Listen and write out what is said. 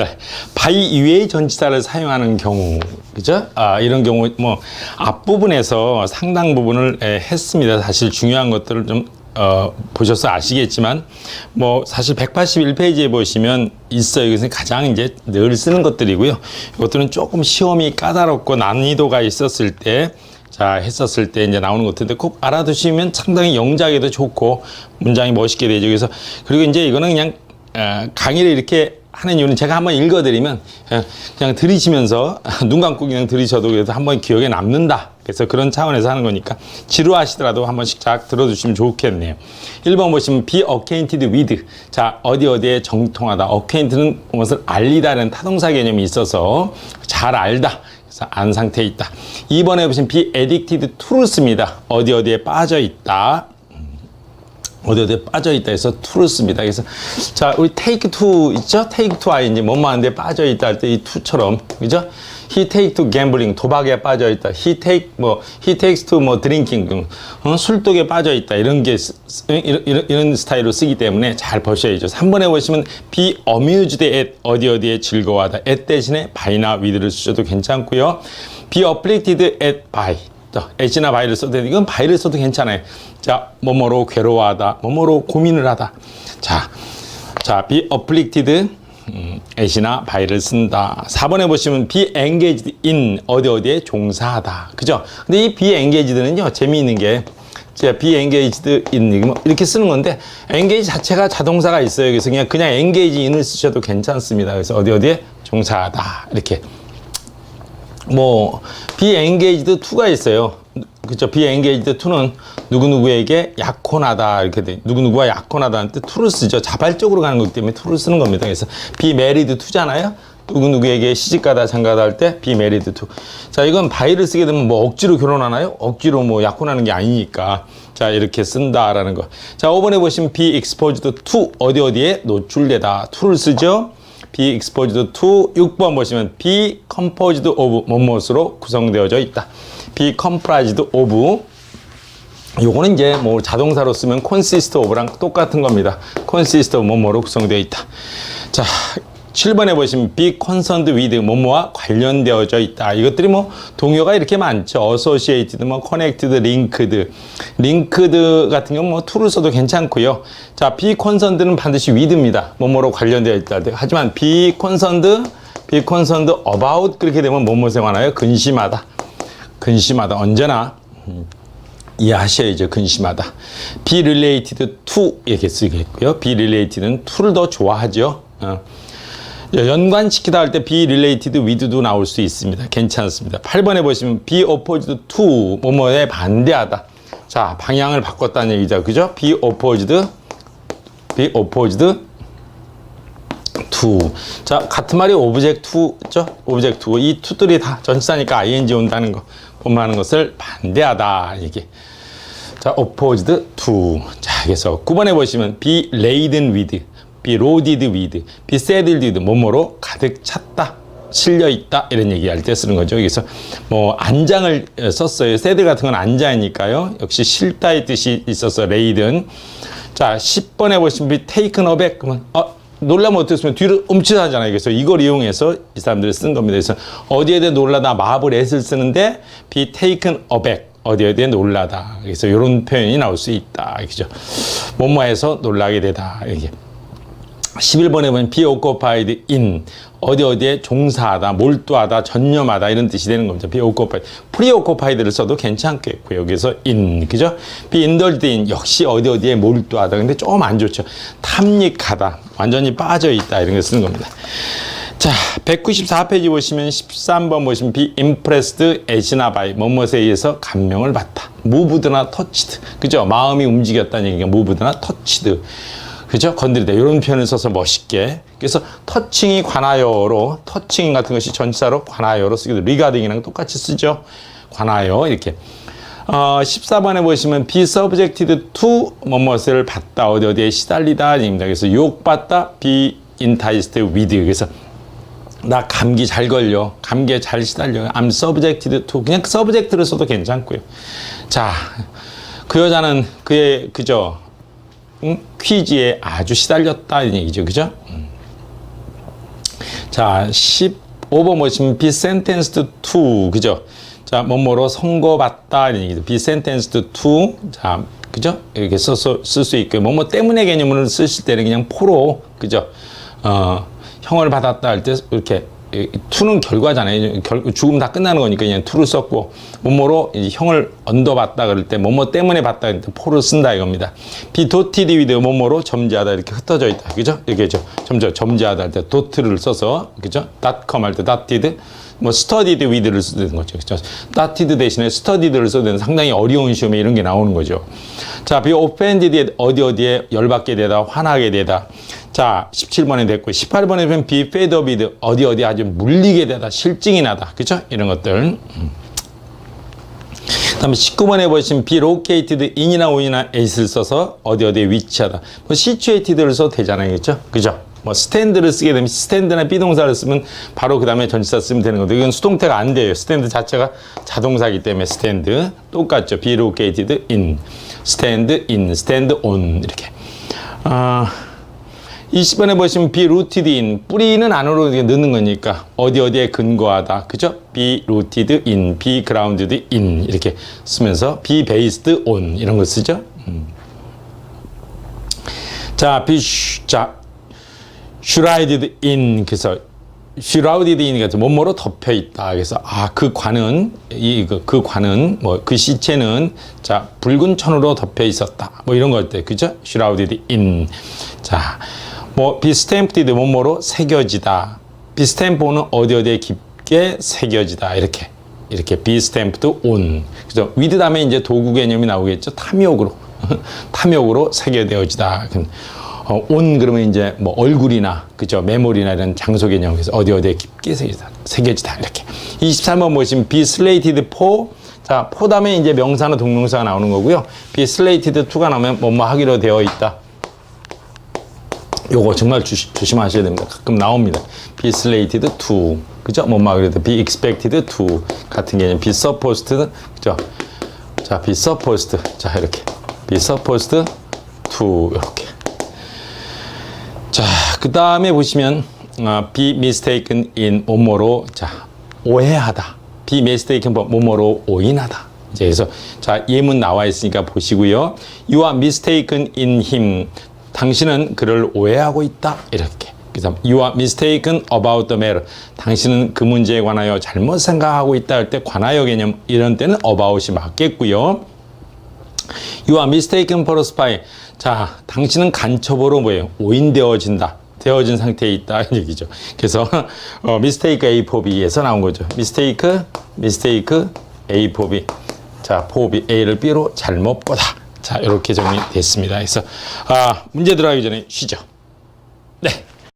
네. 바이 이외의 전치사를 사용하는 경우, 그죠? 아, 이런 경우, 뭐, 앞부분에서 상당 부분을 에, 했습니다. 사실 중요한 것들을 좀, 어, 보셔서 아시겠지만, 뭐, 사실 181페이지에 보시면 있어요. 이것은 가장 이제 늘 쓰는 것들이고요. 이것들은 조금 시험이 까다롭고 난이도가 있었을 때, 자, 했었을 때 이제 나오는 것인데 꼭 알아두시면 상당히 영작에도 좋고 문장이 멋있게 되죠. 그래서 그리고 이제 이거는 그냥 어, 강의를 이렇게 하는 이유는 제가 한번 읽어드리면 그냥, 들으시면서 눈 감고 그냥 들으셔도 그래도 한번 기억에 남는다. 그래서 그런 차원에서 하는 거니까 지루하시더라도 한 번씩 쫙 들어주시면 좋겠네요. 1번 보시면 be acquainted with. 자, 어디 어디에 정통하다. acquainted는 무엇을 알리다는 타동사 개념이 있어서 잘 알다. 그래서 안 상태에 있다. 2번에 보시면 be addicted to를 씁니다. 어디 어디에 빠져 있다. 어디 어디에 빠져 있다 해서 to를 씁니다. 그래서 자 우리 take two 있죠? take two ing 뭐뭐하는데 빠져 있다 할 때 이 to처럼 그죠? he take to gambling 도박에 빠져 있다. he take 뭐 he takes to 뭐 drinking 어? 술독에 빠져 있다 이런 게 이런, 이런, 이런 스타일로 쓰기 때문에 잘 보셔야죠. 3번에 보시면 be amused at 어디 어디에 즐거워하다. at 대신에 by나 with를 쓰셔도 괜찮고요. be afflicted at by 자, by를 써도 되는데 이건 by를 써도 괜찮아요. 자, 뭐뭐로 괴로워하다, 뭐뭐로 고민을 하다. 자, 자, be afflicted, 음, at이나 by를 쓴다. 4번에 보시면 be engaged in 어디 어디에 종사하다. 그죠? 근데 이 be engaged는요, 재미있는 게 자, be engaged in 뭐 이렇게 쓰는 건데 engage 자체가 자동사가 있어요. 그래서 그냥 그냥 engage in을 쓰셔도 괜찮습니다. 그래서 어디 어디에 종사하다 이렇게. 뭐 engaged to가 있어요. 그렇죠. be engaged to는 누구 누구에게 약혼하다 이렇게 돼. 누구 누구와 약혼하다는 뜻 to를 쓰죠. 자발적으로 가는 거기 때문에 to를 쓰는 겁니다. 그래서 be married to잖아요. 누구 누구에게 시집가다 장가다 할때 married to. 자, 이건 by를 쓰게 되면 뭐 억지로 결혼하나요? 억지로 뭐 약혼하는 게 아니니까. 자, 이렇게 쓴다라는 거. 자, 5번에 보시면 be exposed to 어디 어디에 노출되다. to를 쓰죠. Be exposed to 6번 보시면 be composed of 뭐뭇으로 구성되어져 있다. be comprised of 요거는 이제 뭐 자동사로 쓰면 consist of랑 똑같은 겁니다. consist of 뭐뭐로 구성되어 있다. 자, 7번에 보시면 be concerned with 뭐뭐와 관련되어져 있다. 이것들이 뭐 동요가 이렇게 많죠. associated, 뭐 connected, linked. linked 같은 경우 뭐 to를 써도 괜찮고요. 자, be concerned는 반드시 with입니다. 뭐뭐로 관련되어 있다. 하지만 be concerned, be concerned about 그렇게 되면 뭐뭐 생활하나요? 근심하다. 근심하다. 언제나 이해하셔야죠. 근심하다. be related to 이렇게 쓰겠고요. be related는 to를 더 좋아하죠. 어. 연관시키다 할 때 be related with도 나올 수 있습니다. 괜찮습니다. 8번에 보시면 be opposed to 뭐뭐에 반대하다. 자, 방향을 바꿨다는 얘기죠. 그죠? be opposed be opposed to. 자, 같은 말이 object to죠? object to. 이 to들이 다 전치사니까 ing 온다는 거. 본하는 것을 반대하다. 이게. 자, opposed to. 자, 그래서 9번에 보시면 be laden with, be loaded with, be saddled with, 뭐뭐로 가득 찼다. 실려 있다 이런 얘기할 때 쓰는 거죠. 그래서 뭐 안장을 썼어요. 세드 같은 건 안장이니까요. 역시 실다의 뜻이 있어서 레이든. 자, 10번에 보시면 taken aback 그러면 어, 놀라면 어떻겠으면 뒤로 움찔하잖아요. 그래서 이걸 이용해서 이 사람들이 쓴 겁니다. 그래서 어디에 대해 놀라다 마블 앳을 쓰는데 be taken 어디에 대해 놀라다. 그래서 이런 표현이 나올 수 있다. 그죠? 뭐뭐해서 놀라게 되다. 이게. 11번에 보면 be occupied in 어디 어디에 종사하다, 몰두하다, 전념하다 이런 뜻이 되는 겁니다. be occupied. preoccupied를 써도 괜찮겠고요. 여기서 in 그죠? be indulged in 역시 어디 어디에 몰두하다. 근데 조금 안 좋죠. 탐닉하다, 완전히 빠져 있다 이런 거 쓰는 겁니다. 자, 194페이지 보시면 13번 보시면 be impressed as나 by 뭐뭇에 의해서 감명을 받다. moved나 touched. 그죠? 마음이 움직였다는 얘기가 moved나 touched. 그죠? 건드리다. 이런 표현을 써서 멋있게. 그래서 터칭이 관하여로, 터칭 같은 것이 전치사로 관하여로 쓰기도 regarding이랑 똑같이 쓰죠. 관하여. 이렇게. 어, 14번에 보시면 be subjected to 뭐뭇을 받다. 어디 어디에 시달리다. 입니다. 그래서 유혹받다. be enticed with. 그래서 나 감기 잘 걸려. 감기에 잘 시달려. I'm subjected to. 그냥 subject를 써도 괜찮고요. 자, 그 여자는 그의, 그죠? 응? 퀴즈에 아주 시달렸다. 이런 얘기죠. 그죠? 음. 자, 15번 보시면 be sentenced to 그죠? 자, 뭐뭐로 선고받다 이런 얘기죠. be sentenced to 자, 그죠? 이렇게 써서 쓸 수 있고 뭐뭐 때문에 개념을 쓰실 때는 그냥 포로 그죠? 어, 형을 받았다 할 때 이렇게 이 투는 결과잖아요. 결, 죽음 다 끝나는 거니까 그냥 투를 썼고 이제 형을 언더받다 그럴 때 뭐뭐 때문에 받다 그럴 때 포를 쓴다 이겁니다. dotted with 뭐뭐로 점지하다 이렇게 흩어져 있다. 그죠? 이게죠. 점저 점지하다 할때 dot를 써서 그죠? .com 할때 dotted 뭐 studied with를 쓰는 거죠. 그죠? dotted 대신에 studied를 써야 되는 상당히 어려운 시험에 이런 게 나오는 거죠. 자, be offended 어디 어디에 열받게 되다, 화나게 되다. 자, 17번에 됐고 18번에 보면 with 어디 어디 아주 물리게 되다, 실증이 나다. 그죠? 이런 것들. 음. 그다음에 19번에 보시면 located in이나 on이나 at을 써서 어디 어디에 위치하다. 뭐 situated를 써도 되잖아요. 그죠? 그죠? 뭐 스탠드를 쓰게 되면 스탠드나 비동사를 쓰면 바로 그 다음에 전치사 쓰면 되는 건데 이건 수동태가 안 돼요. 스탠드 자체가 자동사이기 때문에 스탠드 똑같죠. located in, stand in, stand on 이렇게. 아 20번에 보시면 be rooted in 뿌리는 안으로 넣는 거니까 어디 어디에 근거하다 그죠? be rooted in, be grounded in 이렇게 쓰면서 be based on 이런 거 쓰죠. 음. 자, be 자 shrouded in 그래서 shrouded in 그래서 뭐뭐로 덮여 있다. 그래서 아 그 관은 이그 그 관은 뭐 그 시체는 자 붉은 천으로 덮여 있었다. 뭐 이런 것들 그죠? shrouded in 자 뭐 stamped 뭐뭐로 새겨지다. on은 어디 어디에 깊게 새겨지다. 이렇게. 이렇게 stamped on 그죠? with 다음에 이제 도구 개념이 나오겠죠? 탐욕으로. 탐욕으로 새겨되어지다. 어, 온 그러면 이제 뭐 얼굴이나 그죠? 메모리나 이런 장소 개념에서 어디 어디에 깊게 새겨지다, 새겨지다. 이렇게. 23번 보시면 be slated for. 자 for 다음에 이제 명사나 동명사가 나오는 거고요. be slated to가 나오면 뭐뭐 하기로 되어 있다 요거 정말 조심, 조심하셔야 됩니다 가끔 나옵니다 be slated to 그죠 하기로 돼 be expected to 같은 개념 be supposed 그죠 자 be supposed 자 이렇게 be supposed to 이렇게 자, 그 다음에 보시면 어, be mistaken in 뭐뭐로 자 오해하다. be mistaken 뭐뭐로 오인하다. 이제 그래서 자 예문 나와 있으니까 보시고요. You are mistaken in him. 당신은 그를 오해하고 있다. 이렇게. you are mistaken about the matter. 당신은 그 문제에 관하여 잘못 생각하고 있다 할 때 관하여 개념 이런 때는 about이 맞겠고요. You are mistaken for a spy. 자, 당신은 간첩으로 뭐예요? 오인되어진다. 되어진 상태에 있다. 이 얘기죠. 그래서, 어, mistake A for B에서 나온 거죠. mistake, mistake A for B. 자, for B, A를 B로 잘못 보다. 자, 이렇게 정리됐습니다. 그래서, 아, 문제 들어가기 전에 쉬죠. 네.